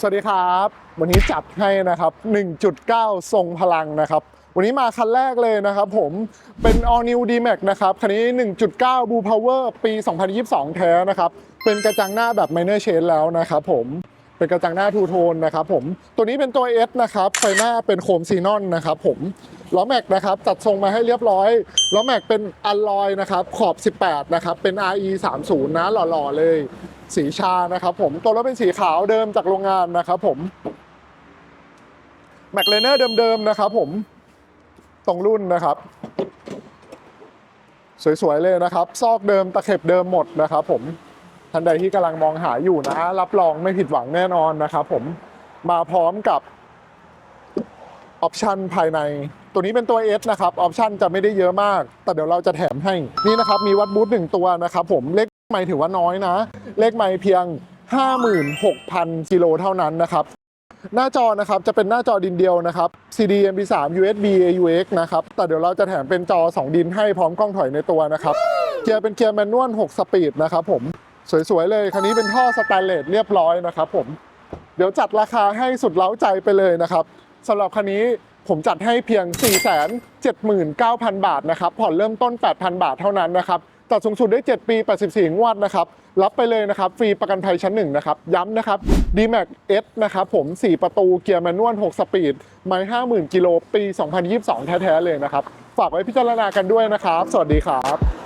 สวัสดีครับ วันนี้จัดให้นะครับ 1.9 ทรงพลังนะครับ วันนี้มาคันแรกเลยนะครับผมเป็น All New D-Max นะครับ คันนี้ 1.9 Blue Power ปี 2022 แท้นะครับ เป็นกระจังหน้าแบบ Minor Change แล้วนะครับผมเป็นกระจังหน้าทูโทนนะครับผมตัวนี้เป็นตัว S นะครับไฟหน้าเป็นโคมซีนอนนะครับผมล้อแม็กนะครับจัดทรงมาให้เรียบร้อยล้อแม็กเป็นอัลลอยนะครับขอบ 18 นะครับเป็น RE 30นะหล่อๆเลย สีชานะครับผมตัวรถเป็นสีขาวเดิมจากโรงงานนะครับผมแม็กเลเนอร์เดิมๆนะครับผมตรงรุ่นนะครับ สวยๆเลยนะครับ ซอกเดิมตะเข็บเดิมหมดนะครับผมท่านใดที่กำลังมองหาอยู่นะ รับรองไม่ผิดหวังแน่นอนนะครับผมมาพร้อมกับออปชันภายใน ตัวนี้เป็นตัว S นะครับออปชันจะไม่ได้เยอะมาก แต่เดี๋ยวเราจะแถมให้ นี่นะครับ มีวัดบูธหนึ่งตัวนะครับผมเลข ไม่ถือว่าน้อยนะ เลขไม่เพียง 56,000 กิโลเท่านั้นนะครับ หน้าจอนะครับจะเป็นหน้าจอดินเดียวนะครับ CD MP3 USB AUX นะครับ แต่เดี๋ยวเราจะแถมเป็นจอ 2 ดินให้พร้อมกล้องถอยในตัวนะครับ เกียร์เป็นเกียร์แมนนวล 6 สปีดนะครับผม สวยๆเลย คันนี้เป็นท่อสแตนเลสเรียบร้อยนะครับผม เดี๋ยวจัดราคาให้สุดเล้าใจไปเลยนะครับสำหรับคันนี้ผมจัดให้เพียง 479,000 บาทนะครับ ผ่อนเริ่มต้น 8,000 บาทเท่านั้นนะครับ จัดสูงสุดได้ 7 ปี 84 งวดนะครับ รับไปเลยนะครับ ฟรีประกันภัยชั้นหนึ่งนะครับ ย้ำนะครับ D-Max S นะครับผม 4 ประตูเกียร์แมนนวล 6 สปีด ไม่50,000 กิโล ปี 2022 แท้ ๆ เลยนะครับ ฝากไว้พิจารณากันด้วยนะครับ สวัสดีครับ